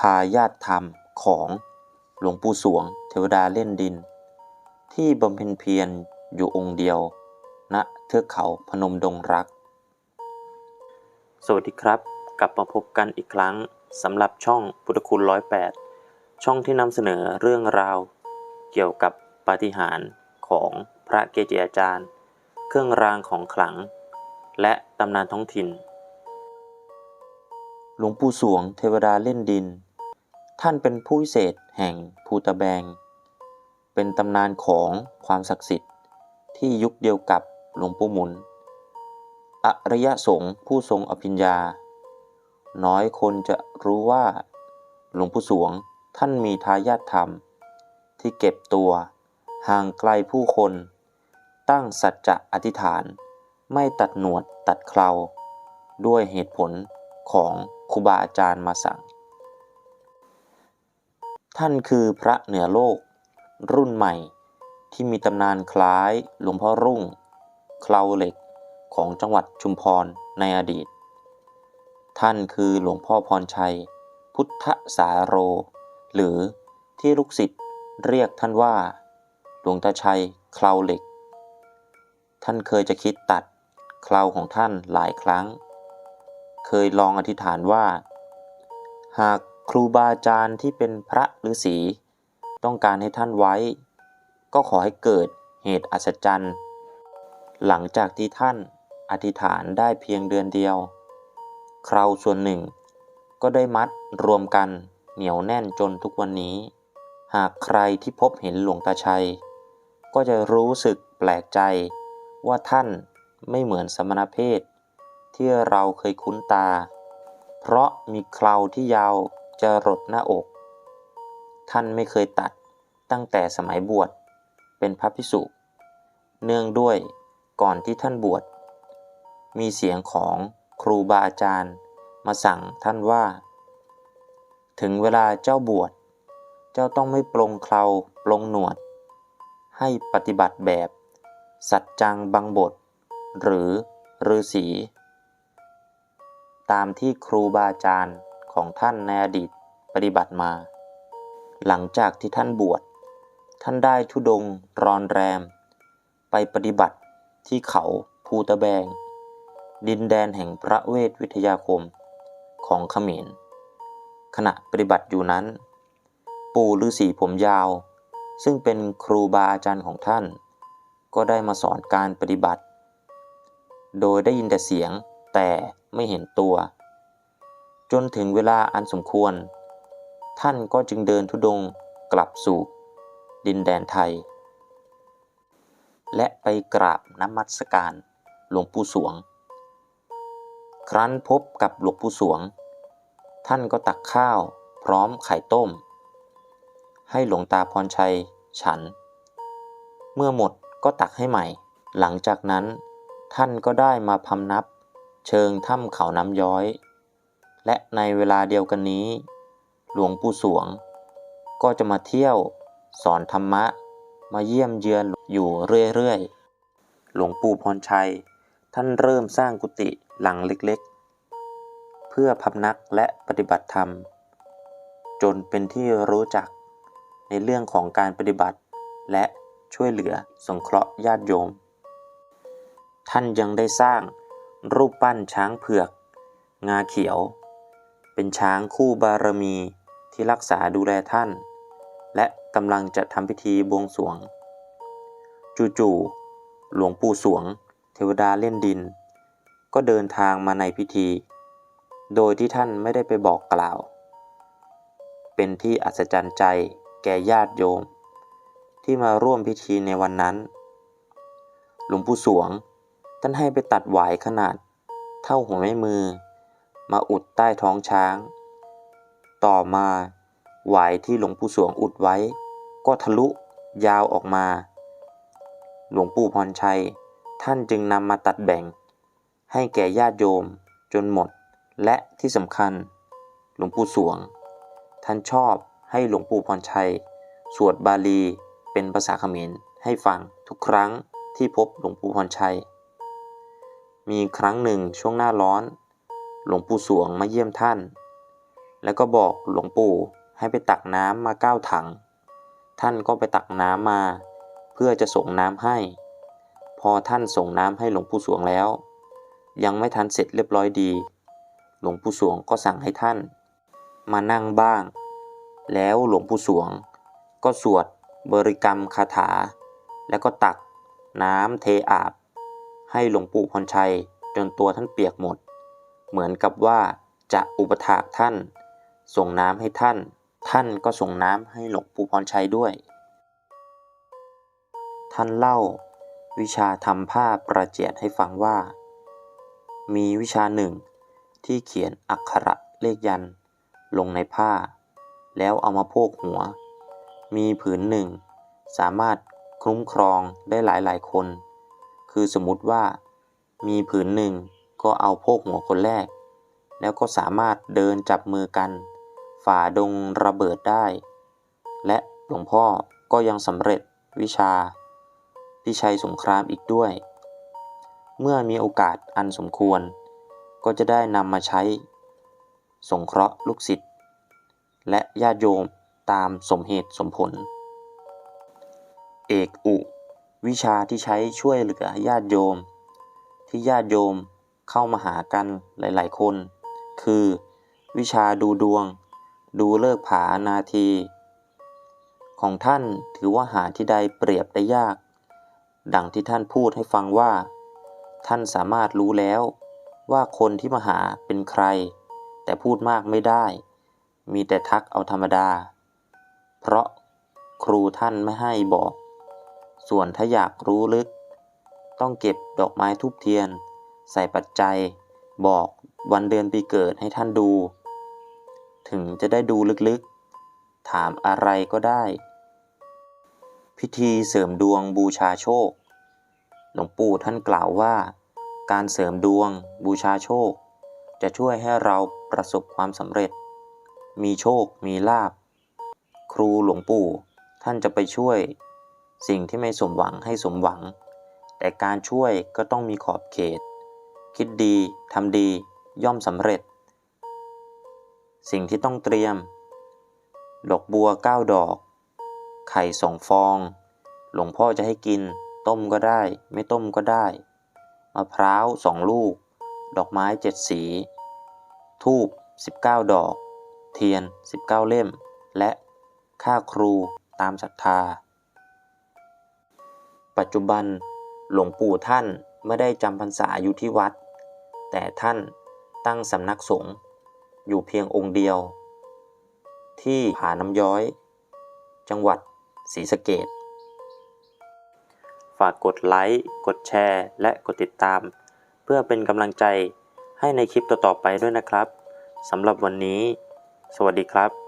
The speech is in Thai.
ทายาทธรรมของหลวงปู่สวง เทวดาเล่นดิน ที่บำเพ็ญเพียรอยู่องค์เดียวณเทือกเขาพนมดงรัก สวัสดีครับ กลับมาพบกันอีกครั้งสำหรับช่องพุทธคุณร้อยแปดช่องที่นำเสนอเรื่องราว เกี่ยวกับปาฏิหาริย์ของพระเกจิอาจารย์ เครื่องรางของขลัง และตำนานท้องถิ่นหลวงปู่สวงเทวดาเล่นดิน ท่านเป็นผู้วิเศษแห่งภูตะแบง เป็นตำนานของความศักดิ์สิทธิ์ที่ยุคเดียวกับหลวงปู่หมุน อริยสงฆ์ผู้ทรงอภิญญา น้อยคนจะรู้ว่าหลวงปู่สวงท่านมีทายาทธรรม ที่เก็บตัวห่างไกลผู้คน ตั้งสัจจะอธิษฐาน ไม่ตัดหนวดตัดเคราด้วยเหตุผลของครูบาอาจารย์มาสั่ง ท่านคือพระเหนือโลก รุ่นใหม่ ที่มีตำนานคล้ายหลวงพ่อรุ่ง เคลาเหล็กของจังหวัดชุมพรในอดีต ท่านคือหลวงพ่อพรชัย พุทธสาโร หรือที่ลูกศิษย์เรียกท่านว่า หลวงตาชัยเคลาเหล็ก ท่านเคยจะคิดตัดเคลาของท่านหลายครั้ง เคยลองอธิษฐานว่า หาก ครูบาอาจารย์ที่เป็นพระฤาษีต้องการให้ท่านไว้ ก็ขอให้เกิดเหตุอัศจรรย์ หลังจากที่ท่านอธิษฐานได้เพียงเดือนเดียว คราวส่วนหนึ่ง ก็ได้มัดรวมกันเหนียวแน่นจนทุกวันนี้ หากใครที่พบเห็นหลวงตาชัย ก็จะรู้สึกแปลกใจว่าท่านไม่เหมือนสมณเพศ ที่เราเคยคุ้นตา เพราะมีเคราที่ยาว จะรดหน้าอก ท่านไม่เคยตัดตั้งแต่สมัยบวชเป็นพระภิกษุ เนื่องด้วยก่อนที่ท่านบวช มีเสียงของครูบาอาจารย์ มาสั่งท่านว่า ถึงเวลาเจ้าบวช เจ้าต้องไม่ปลงเคราปลงหนวด ให้ปฏิบัติแบบ สัจจังบังบท หรือฤาษีตามที่ครูบาอาจารย์ ของท่านในอดีตปฏิบัติมา หลังจากที่ท่านบวช ท่านได้ทุดงรอนแรม ไปปฏิบัติที่เขาภูตะแบง ดินแดนแห่งพระเวทวิทยาคมของเขมร ขณะปฏิบัติอยู่นั้น ปู่ฤาษีผมยาว ซึ่งเป็นครูบาอาจารย์ของท่าน ก็ได้มาสอนการปฏิบัติ โดยได้ยินแต่เสียงแต่ไม่เห็นตัว จนถึงเวลาอันสมควร ท่านก็จึงเดินทุดงค์กลับสู่ ดินแดนไทย และไปกราบน้ำมัสการหลวงปู่สวง ครั้นพบกับหลวงปู่สวง ท่านก็ตักข้าวพร้อมไข่ต้ม ให้หลวงตาพรชัยฉัน เมื่อหมดก็ตักให้ใหม่ หลังจากนั้นท่านก็ได้มาพำนับเชิงถ้ำเขาน้ำย้อย และในเวลาเดียวกันนี้ หลวงปู่สวง ก็จะมาเที่ยวสอนธรรมะ มาเยี่ยมเยือนอยู่เรื่อยๆ หลวงปู่พรชัย ท่านเริ่มสร้างกุฏิหลังเล็กๆ เพื่อพำนักและปฏิบัติธรรม จนเป็นที่รู้จักในเรื่องของการปฏิบัติ และช่วยเหลือสงเคราะห์ญาติโยม ท่านยังได้สร้างรูปปั้นช้างเผือก งาเขียว เป็นช้างคู่บารมีที่รักษาดูแลท่าน และกำลังจะทำพิธีบวงสวง จู่ๆหลวงปู่สวง เทวดาเล่นดิน ก็เดินทางมาในพิธี โดยที่ท่านไม่ได้ไปบอกกล่าว เป็นที่อัศจรรย์ใจแก่ญาติโยม ที่มาร่วมพิธีในวันนั้น หลวงปู่สวงท่านให้ไปตัดหวายขนาด เท่าหัวแม่มือ มาอุดใต้ท้องช้าง ต่อมาหวายที่หลวงปู่สวงอุดไว้ ก็ทะลุยาวออกมา หลวงปู่พรชัย ท่านจึงนำมาตัดแบ่ง ให้แก่ญาติโยมจนหมด และที่สำคัญ หลวงปู่สวง ท่านชอบให้หลวงปู่พรชัย สวดบาลีเป็นภาษาเขมรให้ฟังทุกครั้งที่พบหลวงปู่พรชัย มีครั้งหนึ่งช่วงหน้าร้อน หลวงปู่สวงมาเยี่ยมท่าน แล้วก็บอกหลวงปู่ให้ไปตักน้ำมาเก้าถัง ท่านก็ไปตักน้ำมา เพื่อจะส่งน้ำให้ พอท่านส่งน้ำให้หลวงปู่สวงแล้ว ยังไม่ทันเสร็จเรียบร้อยดี หลวงปู่สวงก็สั่งให้ท่าน มานั่งบ้าง แล้วหลวงปู่สวง ก็สวดบริกรรมคาถา แล้วก็ตักน้ำเทอาบ ให้หลวงปู่พรชัยจนตัวท่านเปียกหมด เหมือนกับว่าจะอุปถากท่าน ส่งน้ำให้ท่าน ท่านก็ส่งน้ำให้หลวงปู่พรชัยด้วย ท่านเล่า วิชาทำผ้าประเจียดให้ฟังว่า มีวิชาหนึ่งที่เขียนอักขระเลขยัน ลงในผ้า แล้วเอามาโพกหัว มีผืนหนึ่ง สามารถคุ้มครองได้หลายหลายคน คือสมมติว่า มีผืนหนึ่ง ก็เอาโพกหัวคนแรก แล้วก็สามารถเดินจับมือกัน ฝ่าดงระเบิดได้ และหลวงพ่อก็ยังสำเร็จวิชา พิชัยสงครามอีกด้วย เมื่อมีโอกาสอันสมควร ก็จะได้นำมาใช้ สงเคราะห์ลูกศิษย์และญาติโยมตามสมเหตุสมผล เอกอุ วิชาที่ใช้ช่วยเหลือญาติโยม ที่ญาติโยม เข้ามาหากันหลาย ๆ คน คือ วิชาดูดวง ดูเลิกผานาที ของท่านถือว่าหาที่ใดเปรียบได้ยาก ดังที่ท่านพูดให้ฟังว่า ท่านสามารถรู้แล้ว ว่าคนที่มาหาเป็นใคร แต่พูดมากไม่ได้ มีแต่ทักเอาธรรมดา เพราะครูท่านไม่ให้บอก ส่วนถ้าอยากรู้ลึก ต้องเก็บดอกไม้ทูบเทียน ใส่ปัจจัย บอกวันเดือนปีเกิดให้ท่านดู ถึงจะได้ดูลึกๆ ถามอะไรก็ได้ พิธีเสริมดวงบูชาโชค หลวงปู่ท่านกล่าวว่า การเสริมดวงบูชาโชค จะช่วยให้เราประสบความสำเร็จ มีโชคมีลาบ ครูหลวงปู่ท่านจะไปช่วย สิ่งที่ไม่สมหวังให้สมหวัง แต่การช่วยก็ต้องมีขอบเขต คิดดีทำดีย่อมสำเร็จ สิ่งที่ต้องเตรียม ดอกบัวเก้าดอก ไข่สองฟอง หลวงพ่อจะให้กิน ต้มก็ได้ ไม่ต้มก็ได้มะพร้าวสองลูก ดอกไม้เจ็ดสี ทูบ19 ดอก เทียน 19 เล่ม และค่าครูตามศรัทธา ปัจจุบันหลวงปู่ท่านไม่ได้จำพรรษาอยู่ที่วัด แต่ท่านตั้งสำนักสงฆ์อยู่เพียงองค์เดียว ที่ผาน้ำย้อย จังหวัดศรีสะเกดฝากกดไลค์ กดแชร์ และกดติดตาม เพื่อเป็นกำลังใจให้ในคลิปต่อๆไปด้วยนะครับสำหรับวันนี้ สวัสดีครับ